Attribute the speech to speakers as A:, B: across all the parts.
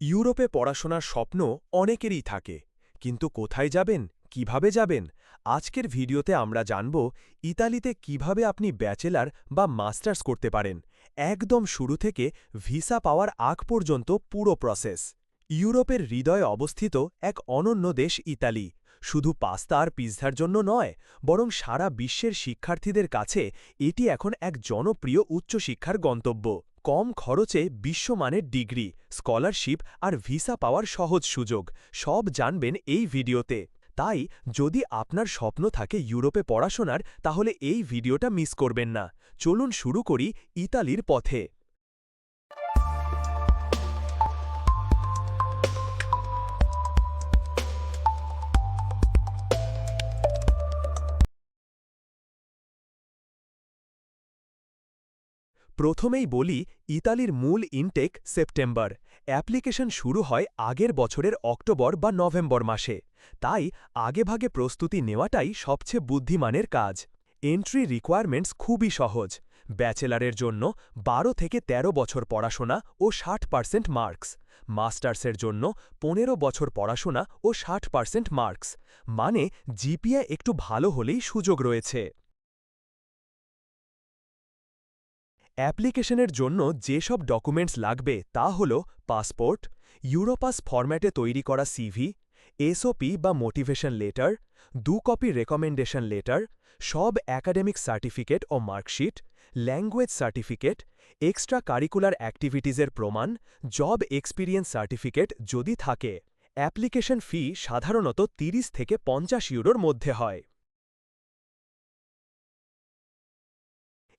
A: ইউরোপে পড়াশোনার স্বপ্ন অনেকেরই থাকে। কিন্তু কোথায় যাবেন, কীভাবে যাবেন, আজকের ভিডিওতে আমরা জানব ইতালিতে কীভাবে আপনি ব্যাচেলার বা মাস্টার্স করতে পারেন। একদম শুরু থেকে ভিসা পাওয়ার আগ পর্যন্ত পুরো প্রসেস। ইউরোপের হৃদয়ে অবস্থিত এক অনন্য দেশ ইতালি। শুধু পাস্তা আর পিৎজার জন্য নয়, বরং সারা বিশ্বের শিক্ষার্থীদের কাছে এটি এখন এক জনপ্রিয় উচ্চশিক্ষার গন্তব্য। কম খরচে বিশ্বমানের ডিগ্রি, স্কলারশিপ আর ভিসা পাওয়ার সহজ সুযোগ। সব জানবেন এই ভিডিওতে। তাই যদি আপনার স্বপ্ন থাকে ইউরোপে পড়াশোনার, তাহলে এই ভিডিওটা মিস করবেন না। চলুন শুরু করি ইতালির পথে। প্রথমেই বলি, ইতালির মূল ইনটেক সেপ্টেম্বর। অ্যাপ্লিকেশন শুরু হয় আগের বছরের অক্টোবর বা নভেম্বর মাসে। তাই আগেভাগে প্রস্তুতি নেওয়াটাই সবচেয়ে বুদ্ধিমানের কাজ। এন্ট্রি রিকোয়ারমেন্টস খুবই সহজ। ব্যাচেলারের জন্য ১২ থেকে ১৩ বছর পড়াশোনা ও ষাট পার্সেন্ট মার্কস। মাস্টার্সের জন্য ১৫ বছর পড়াশোনা ও ষাট পার্সেন্ট মার্কস। মানে জিপিএ একটু ভালো হলেই সুযোগ রয়েছে। অ্যাপ্লিকেশনের জন্য যেসব ডকুমেন্টস লাগবে তা হল পাসপোর্ট, ইউরোপাস ফরম্যাটে তৈরি করা সিভি, এসওপি বা মোটিভেশন লেটার, দু কপি রেকমেন্ডেশন লেটার, সব একাডেমিক সার্টিফিকেট ও marksheet, language certificate, extra curricular অ্যাক্টিভিটিজের প্রমাণ, জব এক্সপিরিয়েন্স সার্টিফিকেট যদি থাকে। অ্যাপ্লিকেশন ফি সাধারণত ৩০ থেকে পঞ্চাশ ইউরোর মধ্যে হয়।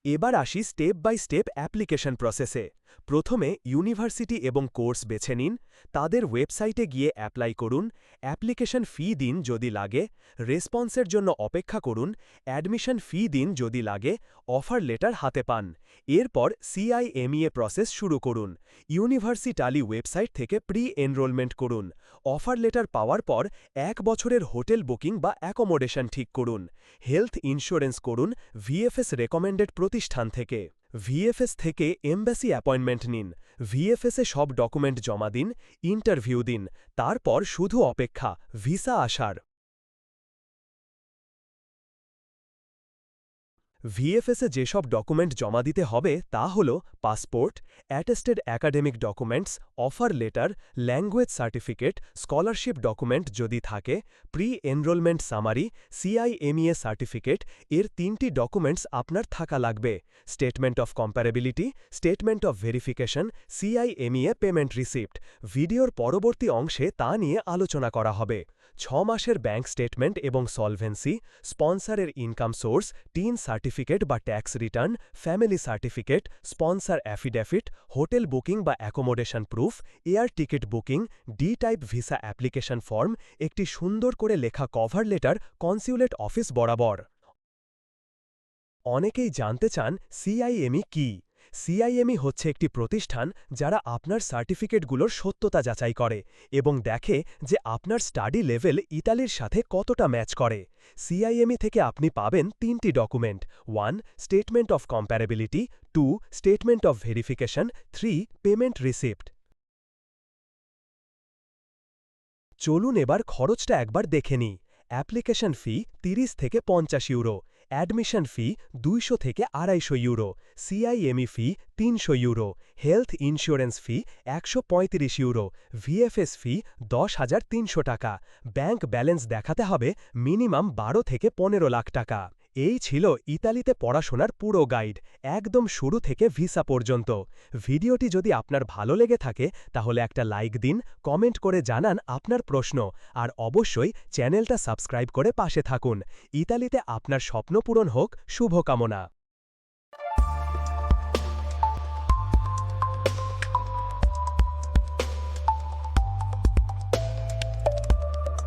A: এবার আসি স্টেপ বাই স্টেপ অ্যাপ্লিকেশন প্রসেসে প্রথমে ইউনিভার্সিটি এবং কোর্স বেছে নিন, তাদের ওয়েবসাইটে গিয়ে অ্যাপ্লাই করুন, অ্যাপ্লিকেশন ফি দিন যদি লাগে, রেসপন্সের জন্য অপেক্ষা করুন, অ্যাডমিশন ফি দিন যদি লাগে, অফার লেটার হাতে পান। এরপর সিআইএমইএ প্রসেস শুরু করুন, ইউনিভার্সিটালি ওয়েবসাইট থেকে প্রি এনরোলমেন্ট করুন, অফার লেটার পাওয়ার পর এক বছরের হোটেল বুকিং বা অ্যাকোমোডেশন ঠিক করুন, হেলথ ইন্স্যুরেন্স করুন, ভিএফএস রেকমেন্ডেড প্রতিষ্ঠান থেকে। ভিএফএস থেকে এমবাসি অ্যাপয়েন্টমেন্ট নিন। ভিএফএসে সব ডকুমেন্ট জমা দিন, ইন্টারভিউ দিন, তারপর শুধু অপেক্ষা, ভিসা আসার। ভিএফএসে যেসব ডকুমেন্ট জমা দিতে হবে তা হল passport, attested academic documents, offer letter, language certificate, scholarship document যদি থাকে pre enrolment summary CIMEA certificate, এর তিনটি ডকুমেন্টস আপনার থাকা লাগবে। Statement of comparability statement of verification CIMEA payment receipt. ভিডিওর পরবর্তী অংশে তা নিয়ে আলোচনা করা হবে। ছ মাসের ব্যাঙ্ক স্টেটমেন্ট এবং সলভেন্সি, স্পন্সারের ইনকাম সোর্স, টিন সার্টিফিকেট বা tax return, family certificate, sponsor affidavit, hotel booking বা accommodation proof, air ticket booking, D type visa application form, একটি সুন্দর করে লেখা কভার লেটার, কনসিউলেট অফিস বরাবর। অনেকেই জানতে চান, সিআইএমই কি? সিআইএমই হচ্ছে একটি প্রতিষ্ঠান যারা আপনার সার্টিফিকেটগুলোর সত্যতা যাচাই করে এবং দেখে যে আপনার স্টাডি লেভেল ইতালির সাথে কতটা ম্যাচ করে। সিআইএমই থেকে আপনি পাবেন তিনটি document. One, statement of comparability. Two, statement of verification. Three, payment receipt. চলুন এবার খরচটা একবার দেখে নিই। অ্যাপ্লিকেশন ফি ৩০ থেকে পঞ্চাশ ইউরো। অ্যাডমিশন ফি দুইশো থেকে আড়াইশো ইউরো, সিআইএমই ফি তিনশো ইউরো, হেলথ ইন্স্যুরেন্স ফি একশো পঁয়ত্রিশ ইউরো, ভিএফএস ফি দশ হাজার তিনশো টাকা। ব্যাংক ব্যালেন্স দেখাতে হবে মিনিমাম বারো থেকে পনেরো লাখ টাকা। এই ছিল ইতালিতে পড়াশোনার পুরো গাইড, একদম শুরু থেকে ভিসা পর্যন্ত। ভিডিওটি যদি আপনার ভালো লেগে থাকে, তাহলে একটা লাইক দিন, কমেন্ট করে জানান আপনার প্রশ্ন, আর অবশ্যই চ্যানেলটা সাবস্ক্রাইব করে পাশে থাকুন। ইতালিতে আপনার স্বপ্ন পূরণ হোক, শুভকামনা।